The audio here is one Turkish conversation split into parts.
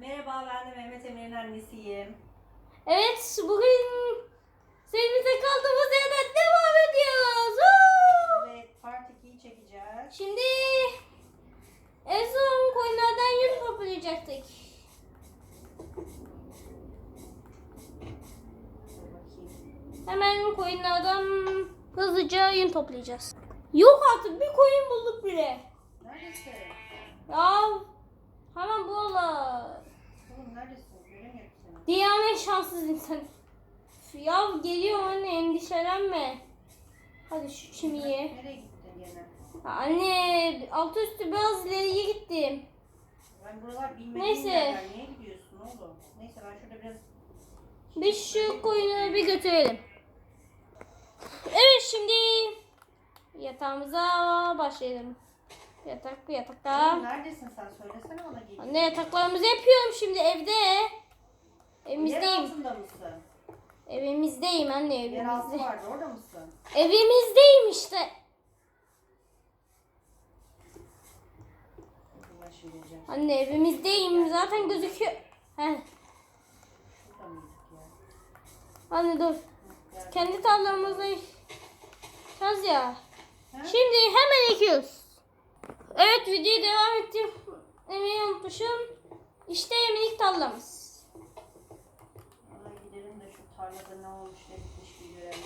Merhaba ben de Mehmet Emir'in annesiyim. Evet bugün sevgilide kaldığımız yerden devam ediyoruz. Woo! Evet part 2'yi çekeceğiz. Şimdi en son koyunlardan yün toplayacaktık. Hemen koyunlardan hızlıca yün toplayacağız. Yok artık bir koyun bulduk bile. Neredesin? Ya hemen buralar. Oğlum neredesin? Göremiyorum seni. Dünyanın en şanssız insanı. Ya geliyor anne endişelenme. Hadi şu çimi ye. Nereye gittin gene? Ya Anne altı üstü biraz ileriye gittim. Ben buralar bilmediğim Neyse. yerler. Niye gidiyorsun oğlum? Neyse ben şurada biraz... Biz şu koyunu bir götürelim. Evet şimdi yatağımıza başlayalım. Yatak bir Oğlum yatakta. neredesin sen? Söylesene bana geleyim. Anne yataklarımızı yapıyorum şimdi evde. Yer Evimizdeyim. mısın? Evimizdeyim anne Yer evimizde. vardı orada mısın? Evimizdeyim işte. Anne evimizdeyim zaten gözüküyor. Ya? Anne dur. Kendi tarlamızda yaz ya. Şimdi hemen ekiyoruz. Evet videoyu devam ettim. Emeği unutmuşum. İşte eminik tarlamız. Valla gidelim de şu ne bitmiş bir.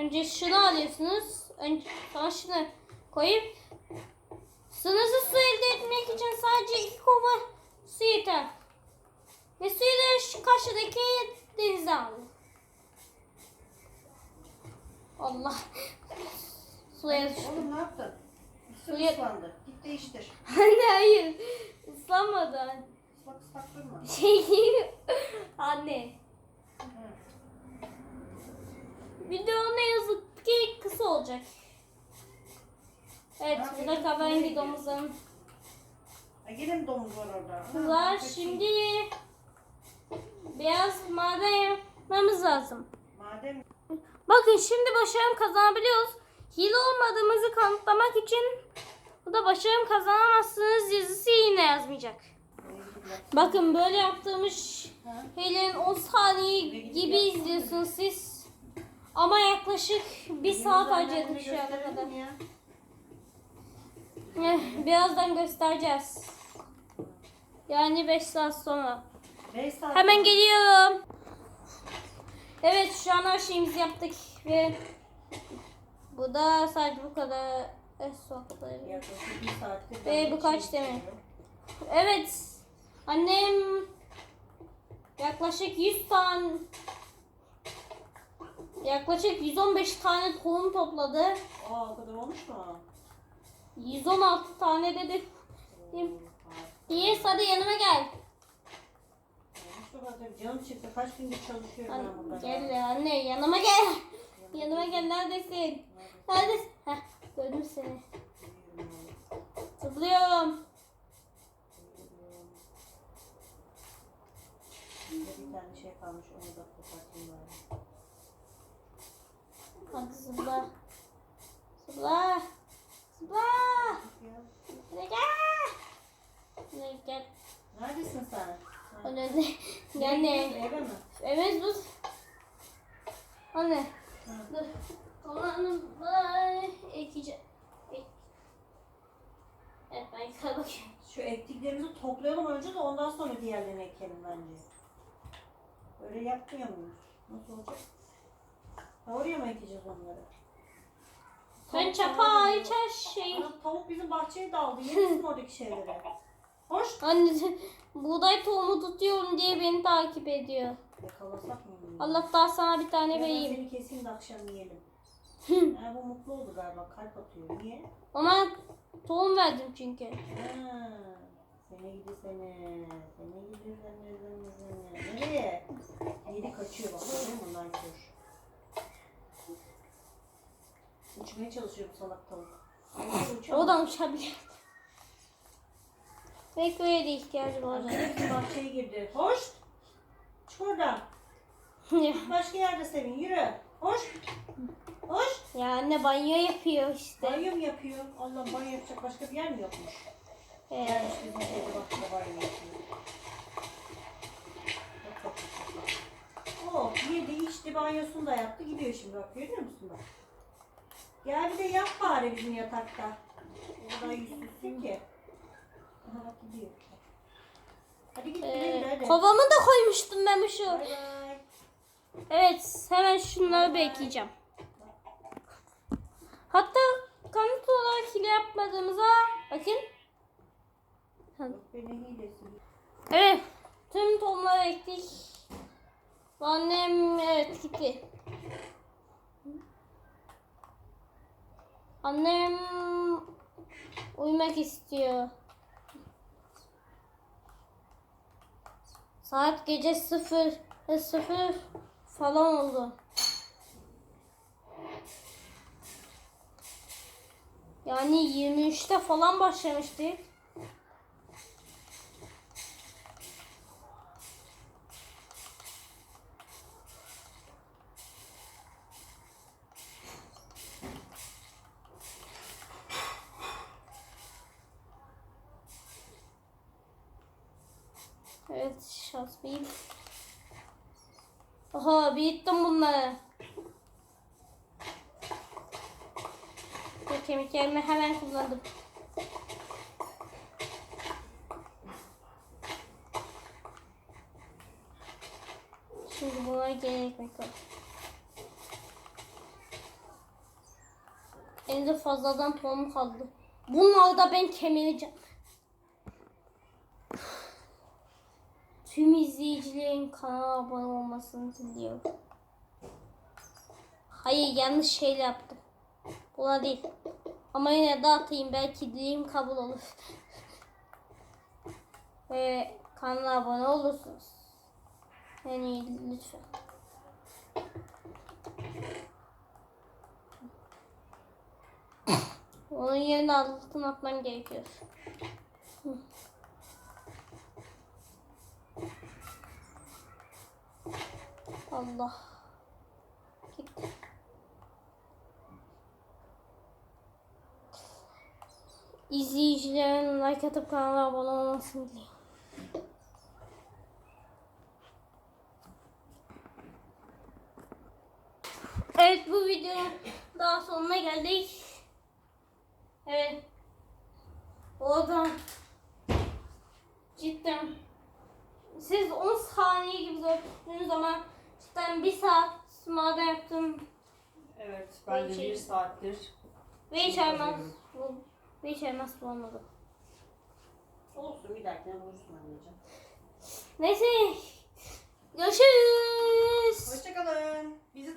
Önce şunu alıyorsunuz. Önce şunu koyup sınırsız su elde etmek için sadece iki kova su yeter. Ve suyu da şu karşıdaki denize alın. Allah. Suya düştüm. Oğlum ne yaptın? Suya- ıslandı. Git değiştir. Anne hayır. Islanmadan. Islak ıslak durma. Şey anne. Hı. Video ne yazık ki kısa olacak. Evet burada yapıyorsun? kahverengi yine mi domuz var orada? Kızlar şimdi biraz maden yapmamız lazım. Madem Bakın şimdi başarım kazanabiliyoruz. Hile olmadığımızı kanıtlamak için bu da başarım kazanamazsınız yazısı yine yazmayacak. Bakın böyle yaptığımız hilenin 10 saniye gibi izliyorsunuz siz. Ama yaklaşık bir saat harcadık şu ana kadar. Eh, Birazdan göstereceğiz. Yani 5 saat sonra. Beş saat. Hemen geliyorum. Evet şu an her şeyimizi yaptık ve bu da sadece bu kadar bir saattir. Ve ben bu kaç şey demek? Evet annem yaklaşık 100 tane yaklaşık 115 tane tohum topladı. Aa o kadar olmuş mu? 116 tane dedi. Yes hadi yanıma gel. Canım çıktı. Kaç gündür çalışıyorum ben burada. Gel anne yanıma gel. Yanıma gel neredesin? Neredesin? Heh gördüm seni. Zıplıyorum. Bir tane şey kalmış onu da kapatayım bari. Hadi zıpla. Zıpla. Zıpla. Ya, Hadi gel. Hadi gel. Neredesin sen? Gidiyorsun, ne? Eve mi? Evet dur. Anne. Dur. Var. Ekeceğim. Ek. Evet ben bakıyorum. Şu ektiklerimizi toplayalım önce de ondan sonra diğerlerini ekelim bence. Öyle yapmıyor muyuz? Nasıl olacak? Oraya mı ekeceğiz onları? Tavuk çapa falan hiç her şey. Ana, tavuk bizim bahçeye daldı. Yemesin oradaki şeyleri. Hoş. Anne buğday tohumu tutuyorum diye beni takip ediyor. Yakalasak mı? bunu? Allah daha sana bir tane Ya ben vereyim. seni keseyim de akşam yiyelim. ha, bu mutlu oldu galiba. Kalp atıyor. Niye? Ona tohum verdim çünkü. Ha, sene gidi sene. Sene gidi sene sene sene. Nereye? Yedi kaçıyor bak. Görüyor musun nankör? Uçmaya çalışıyor bu salak tavuk. O da uçabilir. Belki öyle de ihtiyacı var. Bahçeye girdi. Hoş. Çık oradan. Başka yerde sevin. Yürü. Hoş. Hoş. ya anne banyo yapıyor işte. Banyo mu yapıyor? Allah banyo yapacak başka bir yer mi yokmuş? Ee, Gelmiş bizim kedi bak babayla yapıyor. İçti banyosunu da yaptı gidiyor şimdi bak görüyor musun bak. Gel bir de yap bari bizim yatakta. O kadar yüzsüzsün ki. Aha bak gidiyor. Hadi git güle güle e, hadi. kovamı da koymuştum ben şu. Bay bay. Evet hemen şunları bekleyeceğim. Hatta kanıt olarak hile yapmadığımıza bakın. Evet. Tüm tohumları ektik. Annem evet gitti. Annem uyumak istiyor. Saat gece sıfır ve sıfır falan oldu. Yani 23'te falan başlamıştık. Evet şans bir. Oha büyüttüm bunları. Bu kemiklerimi hemen kullandım. Şimdi buna ekmek var. Elimde fazladan tohum kaldı. Bunları da ben kemireceğim. Tüm izleyicilerin kanala abone olmasını diliyorum. Hayır yanlış şeyle yaptım. Buna değil. Ama yine de atayım belki dileğim kabul olur. Ve kanala abone olursunuz. Yani lütfen. Onun yerine altın atmam gerekiyor. Allah. Gitti. İzleyicilerin like atıp kanala abone olmasını diliyorum. Evet bu videonun daha sonuna geldik. Evet. Oradan cidden siz 10 saniye gibi gördüğünüz zaman ben bir saat sımada yaptım. Evet, ben de bir şey- saattir. Ve hiç şey elmas, bul- ve hiç elmas bulamadım. Olsun bir dahakine bulursun anneciğim. Neyse. Görüşürüz. Hoşçakalın. Bizi